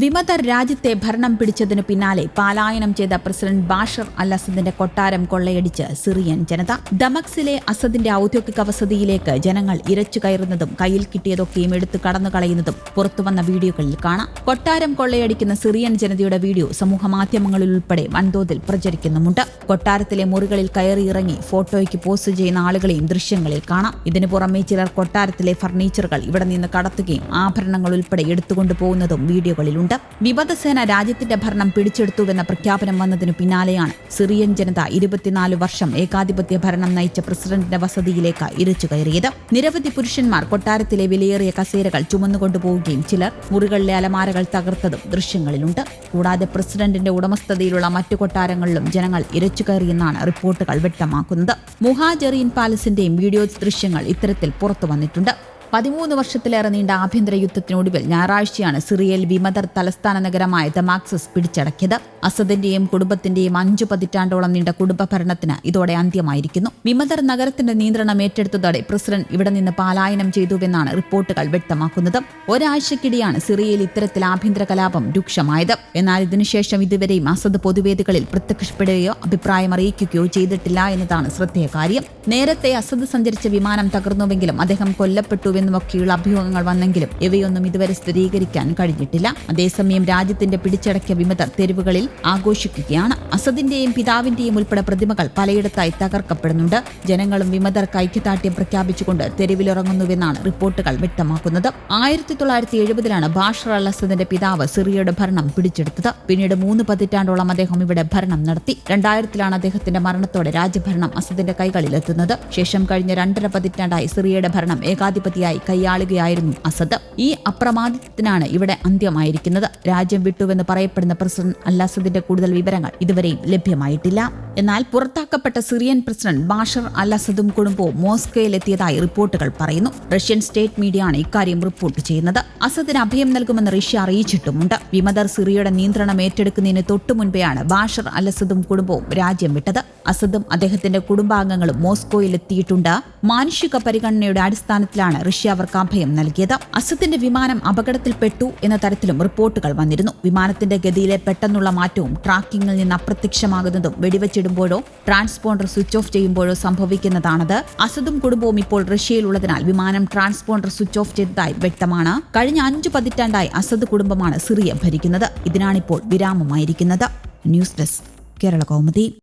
വിമതർ രാജ്യത്തെ ഭരണം പിടിച്ചതിനു പിന്നാലെ പലായനം ചെയ്ത പ്രസിഡന്റ് ബാഷർ അൽ അസദിന്റെ കൊട്ടാരം കൊള്ളയടിച്ച് സിറിയൻ ജനത. ദമക്സിലെ അസദിന്റെ ഔദ്യോഗിക വസതിയിലേക്ക് ജനങ്ങൾ ഇരച്ചു കയറുന്നതും കയ്യിൽ കിട്ടിയതൊക്കെയും എടുത്തു കടന്നു കളയുന്നതും പുറത്തുവന്ന വീഡിയോകളിൽ കാണാം. കൊട്ടാരം കൊള്ളയടിക്കുന്ന സിറിയൻ ജനതയുടെ വീഡിയോ സമൂഹമാധ്യമങ്ങളിൽ ഉൾപ്പെടെ വൻതോതിൽ പ്രചരിക്കുന്നുമുണ്ട്. കൊട്ടാരത്തിലെ മുറികളിൽ കയറിയിറങ്ങി ഫോട്ടോയ്ക്ക് പോസ്റ്റ് ചെയ്യുന്ന ആളുകളെയും ദൃശ്യങ്ങളിൽ കാണാം. ഇതിനു പുറമെ ചിലർ കൊട്ടാരത്തിലെ ഫർണിച്ചറുകൾ ഇവിടെ നിന്ന് കടത്തുകയും ആഭരണങ്ങൾ ഉൾപ്പെടെ എടുത്തുകൊണ്ടു പോകുന്നതും വീഡിയോകളിലുണ്ട്. വിമതസേന രാജ്യത്തിന്റെ ഭരണം പിടിച്ചെടുത്തുവെന്ന പ്രഖ്യാപനം വന്നതിനു പിന്നാലെയാണ് സിറിയൻ ജനത ഇരുപത്തിനാല് വർഷം ഏകാധിപത്യ ഭരണം നയിച്ച പ്രസിഡന്റിന്റെ വസതിയിലേക്ക് ഇരച്ചു കയറിയത്. നിരവധി പുരുഷന്മാർ കൊട്ടാരത്തിലെ വിലയേറിയ കസേരകൾ ചുമന്നുകൊണ്ടുപോവുകയും ചിലർ മുറികളിലെ അലമാരകൾ തകർത്തതും ദൃശ്യങ്ങളിലുണ്ട്. കൂടാതെ പ്രസിഡന്റിന്റെ ഉടമസ്ഥതയിലുള്ള മറ്റു കൊട്ടാരങ്ങളിലും ജനങ്ങൾ ഇരച്ചു കയറിയെന്നാണ് റിപ്പോർട്ടുകൾ വ്യക്തമാക്കുന്നത്. മുഹാജറീൻ പാലസിന്റെയും വീഡിയോ ദൃശ്യങ്ങൾ ഇത്തരത്തിൽ പുറത്തു വന്നിട്ടുണ്ട്. പതിമൂന്ന് വർഷത്തിലേറെ നീണ്ട ആഭ്യന്തര യുദ്ധത്തിനൊടുവിൽ ഞായറാഴ്ചയാണ് സിറിയയിൽ വിമതർ തലസ്ഥാന നഗരമായ ദമാക്സസ് പിടിച്ചടക്കിയത്. അസദിന്റെയും കുടുംബത്തിന്റെയും അഞ്ചു പതിറ്റാണ്ടോളം നീണ്ട കുടുംബ ഭരണത്തിന് ഇതോടെ അന്ത്യമായിരിക്കുന്നു. വിമതർ നഗരത്തിന്റെ നിയന്ത്രണം ഏറ്റെടുത്തതോടെ പ്രസിഡന്റ് ഇവിടെ നിന്ന് പലായനം ചെയ്തുവെന്നാണ് റിപ്പോർട്ടുകൾ വ്യക്തമാക്കുന്നത്. ഒരാഴ്ചക്കിടെയാണ് സിറിയയിൽ ഇത്തരത്തിൽ ആഭ്യന്തര കലാപം രൂക്ഷമായത്. എന്നാൽ ഇതിനുശേഷം ഇതുവരെയും അസദ് പൊതുവേദികളിൽ പ്രത്യക്ഷപ്പെടുകയോ അഭിപ്രായം അറിയിക്കുകയോ ചെയ്തിട്ടില്ല എന്നതാണ് ശ്രദ്ധേയ കാര്യം. നേരത്തെ അസദ് സഞ്ചരിച്ച വിമാനം തകർന്നുവെങ്കിലും അദ്ദേഹം കൊല്ലപ്പെട്ടുവെന്നുമൊക്കെയുള്ള അഭ്യൂഹങ്ങൾ വന്നെങ്കിലും ഇവയൊന്നും ഇതുവരെ സ്ഥിരീകരിക്കാൻ കഴിഞ്ഞിട്ടില്ല അതേസമയം രാജ്യത്തിന്റെ പിടിച്ചടക്കിയ വിമത തെരുവുകളിൽ ആഘോഷിക്കുകയാണ് അസദിന്റെയും പിതാവിന്റെയും ഉൾപ്പെടെ പ്രതിമകൾ പലയിടത്തായി തകർക്കപ്പെടുന്നുണ്ട് ജനങ്ങളും വിമതർക്ക് ഐക്യദാർഢ്യം പ്രഖ്യാപിച്ചുകൊണ്ട് തെരുവിലിറങ്ങുന്നുവെന്നാണ് റിപ്പോർട്ടുകൾ വ്യക്തമാക്കുന്നത് ആയിരത്തി തൊള്ളായിരത്തി എഴുപതിലാണ് ബാഷർ അൽ അസദിന്റെ പിതാവ് സിറിയയുടെ ഭരണം പിടിച്ചെടുത്തത് പിന്നീട് മൂന്ന് പതിറ്റാണ്ടോളം അദ്ദേഹം ഇവിടെ ഭരണം നടത്തി രണ്ടായിരത്തിലാണ് അദ്ദേഹത്തിന്റെ മരണത്തോടെ രാജ്യഭരണം അസദിന്റെ കൈകളിലെത്തുന്നത് ശേഷം കഴിഞ്ഞ രണ്ടര പതിറ്റാണ്ടായി സിറിയയുടെ ഭരണം ഏകാധിപതിയായി കൈയാളുകയായിരുന്നു അസദ്. ഈ അപ്രമാദിത്വത്തിനാണ് ഇവിടെ അന്ത്യമായിരിക്കുന്നത്. രാജ്യം വിട്ടുവെന്ന് പറയപ്പെടുന്ന പ്രസിഡന്റ് അല്ലാസദിന്റെ കൂടുതൽ വിവരങ്ങൾ ഇതുവരെയും ലഭ്യമായിട്ടില്ല. എന്നാൽ പുറത്താക്കപ്പെട്ട സിറിയൻ പ്രസിഡന്റ് ബാഷർ അല്ലാസദും കുടുംബവും മോസ്കോയിലെത്തിയതായി റിപ്പോർട്ടുകൾ പറയുന്നു. റഷ്യൻ സ്റ്റേറ്റ് മീഡിയ ആണ് ഇക്കാര്യം റിപ്പോർട്ട് ചെയ്യുന്നത്. അസദിന് അഭയം നൽകുമെന്ന് റഷ്യ അറിയിച്ചിട്ടുമുണ്ട്. വിമതർ സിറിയയുടെ നിയന്ത്രണം ഏറ്റെടുക്കുന്നതിന് തൊട്ടു മുൻപെയാണ് ബാഷർ അലസദും കുടുംബവും രാജ്യം വിട്ടത്. അസദും അദ്ദേഹത്തിന്റെ കുടുംബാംഗങ്ങളും മോസ്കോയിലെത്തിയിട്ടുണ്ട്. മാനുഷിക പരിഗണനയുടെ അടിസ്ഥാനത്തിലാണ് റഷ്യ അവർക്ക് അഭയം നൽകിയത്. അസത്തിന്റെ വിമാനം അപകടത്തിൽപ്പെട്ടു എന്ന തരത്തിലും റിപ്പോർട്ടുകൾ വന്നിരുന്നു. വിമാനത്തിന്റെ ഗതിയിലെ പെട്ടെന്നുള്ള മാറ്റവും ട്രാക്കിംഗിൽ നിന്ന് അപ്രത്യക്ഷമാകുന്നതും വെടിവെച്ചിടുമ്പോഴോ ട്രാൻസ്പോണ്ടർ സ്വിച്ച് ഓഫ് ചെയ്യുമ്പോഴോ സംഭവിക്കുന്നതാണത്. അസദും കുടുംബവും ഇപ്പോൾ റഷ്യയിലുള്ളതിനാൽ വിമാനം ട്രാൻസ്പോണ്ടർ സ്വിച്ച് ഓഫ് ചെയ്തതായി വ്യക്തമാണ്. കഴിഞ്ഞ അഞ്ചു പതിറ്റാണ്ടായി അസദ് കുടുംബമാണ് സിറിയ ഭരിക്കുന്നത്. ഇതിനാണിപ്പോൾ വിരാമമായിരിക്കുന്നത്. News desk Kerala Kaumudi.